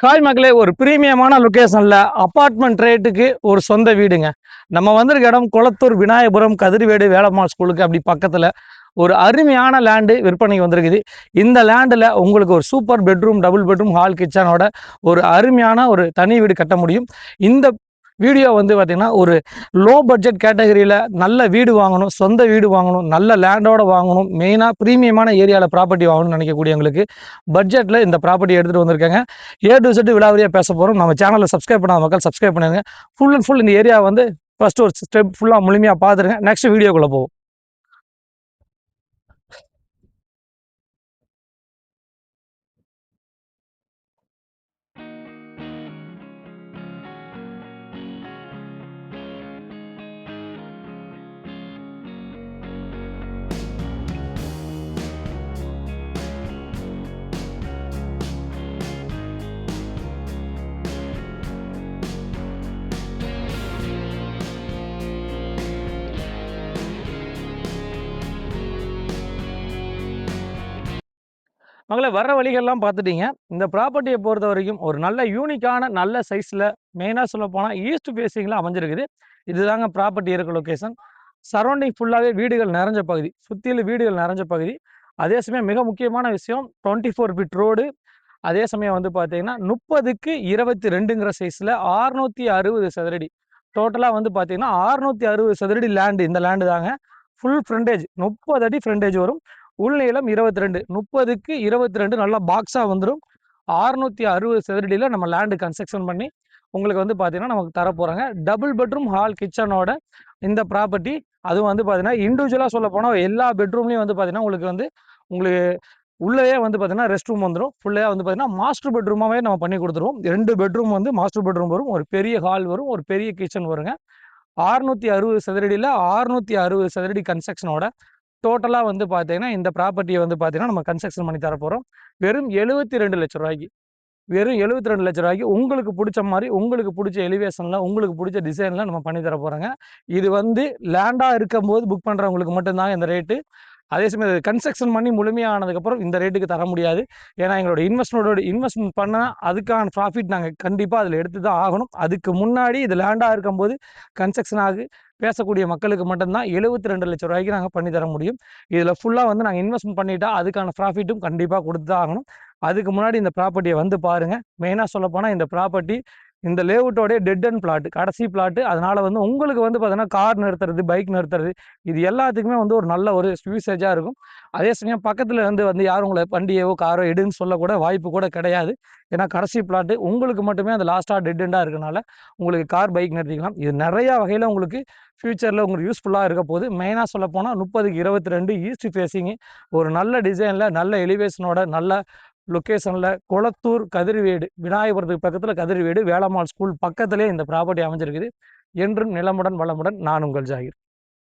Hi மக்களே ஒரு பிரீமியமான லொக்கேஷனில் அப்பார்ட்மெண்ட் ரேட்டுக்கு ஒரு சொந்த வீடுங்க. நம்ம வந்திருக்க இடம் குளத்தூர் விநாயகபுரம் கதிர்வேடு வேலம்மாள் ஸ்கூலுக்கு அப்படி பக்கத்தில் ஒரு அருமையான லேண்டு விற்பனைக்கு வந்திருக்குது. இந்த லேண்டில் உங்களுக்கு ஒரு super bedroom double bedroom hall கிச்சனோட ஒரு அருமையான ஒரு தனி வீடு கட்ட முடியும். இந்த வீடியோ வந்து பார்த்திங்கன்னா ஒரு லோ பட்ஜெட் கேட்டகரியில் நல்ல வீடு வாங்கணும் சொந்த வீடு வாங்கணும் நல்ல லேண்டோட வாங்கணும் மெயினாக ப்ரீமியமான ஏரியாவில் ப்ராப்பர்ட்டி வாங்கணும்னு நினைக்கக்கூடியவங்களுக்கு பட்ஜெட்டில் இந்த ப்ராப்பர்ட்டி எடுத்துகிட்டு வந்திருக்காங்க. ஏ டு செட்டு விழாவரியாக பேச போகிறோம் நம்ம சேனலில் சப்ஸ்கிரைப் பண்ணாத மக்கள் சப்ஸ்கிரைப் பண்ணுங்க ஃபுல் அண்ட் ஃபுல் இந்த ஏரியா வந்து ஃபஸ்ட்டு ஒரு ஸ்டெப் ஃபுல்லாக முழுமையாக பார்த்துருங்க. நெக்ஸ்ட் வீடியோக்குள்ளே போவோம். மகளே வர வழிகள்லாம் பார்த்துட்டீங்க. இந்த ப்ராப்பர்ட்டியை பொறுத்த வரைக்கும் ஒரு நல்ல யூனிக்கான நல்ல சைஸில் மெயினாக சொல்ல போனால் ஈஸ்ட் ஃபேஸிங்கில் அமைஞ்சிருக்குது. இதுதாங்க ப்ராப்பர்ட்டி இருக்க லொக்கேஷன் சரௌண்டிங் ஃபுல்லாகவே வீடுகள் நிறைஞ்ச பகுதி. சுற்றிலும் வீடுகள் நிறைஞ்ச பகுதி. அதே சமயம் மிக முக்கியமான விஷயம் டுவெண்ட்டி ஃபோர் பிட் ரோடு அதே சமயம் வந்து பார்த்தீங்கன்னா முப்பதுக்கு இருபத்தி ரெண்டுங்கிற சைஸில் ஆறுநூற்றி அறுபது சதுரடி. டோட்டலாக வந்து பார்த்தீங்கன்னா ஆறுநூற்றி அறுபது சதுரடி லேண்டு இந்த லேண்டு தாங்க. ஃபுல் ஃப்ரண்டேஜ் முப்பது அடி ஃப்ரண்டேஜ் வரும். உள்நீளம் இருபத்தி ரெண்டு முப்பதுக்கு இருபத்தி ரெண்டு நல்லா பாக்ஸாக வந்துடும் ஆறுநூற்றி அறுபது சதுரடியில் நம்ம லேண்டு கன்ஸ்ட்ரக்ஷன் பண்ணி உங்களுக்கு வந்து பார்த்தீங்கன்னா நமக்கு தர போகிறாங்க டபுள் பெட்ரூம் ஹால் கிச்சனோட இந்த ப்ராப்பர்ட்டி அதுவும் வந்து பார்த்தீங்கன்னா இண்டிவிஜுவலாக சொல்ல போனால் எல்லா பெட்ரூம்லேயும் வந்து பார்த்தீங்கன்னா உங்களுக்கு வந்து உங்களுக்கு உள்ளேயே வந்து பார்த்தீங்கன்னா ரெஸ்ட் ரூம் வந்துடும் ஃபுல்லாக வந்து பார்த்தீங்கன்னா மாஸ்டர் பெட்ரூமாகவே நம்ம பண்ணி கொடுத்துருவோம். ரெண்டு பெட்ரூம் வந்து மாஸ்டர் பெட்ரூம் வரும். ஒரு பெரிய ஹால் வரும். ஒரு பெரிய கிச்சன் வருங்க. ஆறுநூற்றி அறுபது சதுரடியில் ஆறுநூற்றி அறுபது சதுரடி கன்ஸ்ட்ரக்ஷனோட டோட்டலாக வந்து பார்த்தீங்கன்னா இந்த ப்ராப்பர்ட்டியை வந்து பார்த்தீங்கன்னா நம்ம கன்ஸ்ட்ரக்ஷன் பண்ணி தர போகிறோம் வெறும் எழுபத்தி ரெண்டு லட்ச ரூபாய்க்கு. வெறும் எழுபத்தி ரெண்டு லட்ச ரூபாய்க்கு உங்களுக்கு பிடிச்ச மாதிரி உங்களுக்கு பிடிச்ச எலிவேஷனில் உங்களுக்கு பிடிச்ச டிசைனில் நம்ம பண்ணி தர போகிறோங்க இது வந்து லேண்டாக இருக்கும்போது புக் பண்ணுறவங்களுக்கு மட்டும்தான் இந்த ரேட்டு அதே சமயம் கன்ஸ்ட்ரக்ஷன் பண்ணி முழுமையானதுக்கப்புறம் இந்த ரேட்டுக்கு தர முடியாது. ஏன்னா எங்களோட இன்வெஸ்ட்மெண்ட்டோட இன்வெஸ்ட்மெண்ட் பண்ணால் அதுக்கான ப்ராஃபிட் நாங்கள் கண்டிப்பாக அதில் எடுத்து தான் ஆகணும். அதுக்கு முன்னாடி இது லேண்டாக இருக்கும்போது கன்ஸ்ட்ரக்ஷன் ஆகு பேசக்கூடிய மக்களுக்கு மட்டும்தான் எழுபத்தி ரெண்டு லட்சம் ரூபாய்க்கு நாங்கள் பண்ணி தர முடியும். இதில் ஃபுல்லாக வந்து நாங்கள் இன்வெஸ்ட்மெண்ட் பண்ணிட்டா அதுக்கான ப்ராஃபிட்டும் கண்டிப்பாக கொடுத்து தான் ஆகணும். அதுக்கு முன்னாடி இந்த ப்ராப்பர்ட்டியை வந்து பாருங்கள் மெயினாக சொல்லப்போனால் இந்த ப்ராப்பர்ட்டி இந்த லேவுட்டோடைய டெட் அண்ட் பிளாட் கடைசி பிளாட் அதனால் வந்து உங்களுக்கு வந்து பார்த்தீங்கன்னா கார் நிறுத்துறது பைக் நிறுத்துறது இது எல்லாத்துக்குமே வந்து ஒரு நல்ல ஒரு யூசேஜாக இருக்கும். அதே சமயம் பக்கத்தில் இருந்து வந்து யாரும் உங்களை வண்டியவோ காரோ எடுன்னு சொல்லக்கூட வாய்ப்பு கூட கிடையாது. ஏன்னா கடைசி பிளாட்டு உங்களுக்கு மட்டுமே அந்த லாஸ்ட்டாக டெட் எண்டாக இருக்கனால உங்களுக்கு கார் பைக் நிறுத்திக்கலாம். இது நிறையா வகையில் உங்களுக்கு ஃப்யூச்சரில் உங்களுக்கு யூஸ்ஃபுல்லாக இருக்க போது மெயினாக சொல்ல போனால் முப்பதுக்கு இருபத்தி ரெண்டு ஈஸ்ட் ஃபேஸிங்கு ஒரு நல்ல டிசைனில் நல்ல எலிவேஷனோட நல்ல லொக்கேஷனில் குளத்தூர் கதிர்வேடு விநாயகபுரத்துக்கு பக்கத்தில் கதிர்வேடு வேளம்மாள் ஸ்கூல் பக்கத்திலே இந்த ப்ராப்பர்ட்டி அமைஞ்சிருக்குது. என்றும் நிலமுடன் வளமுடன் நான் உங்கள் ஜாகிர்.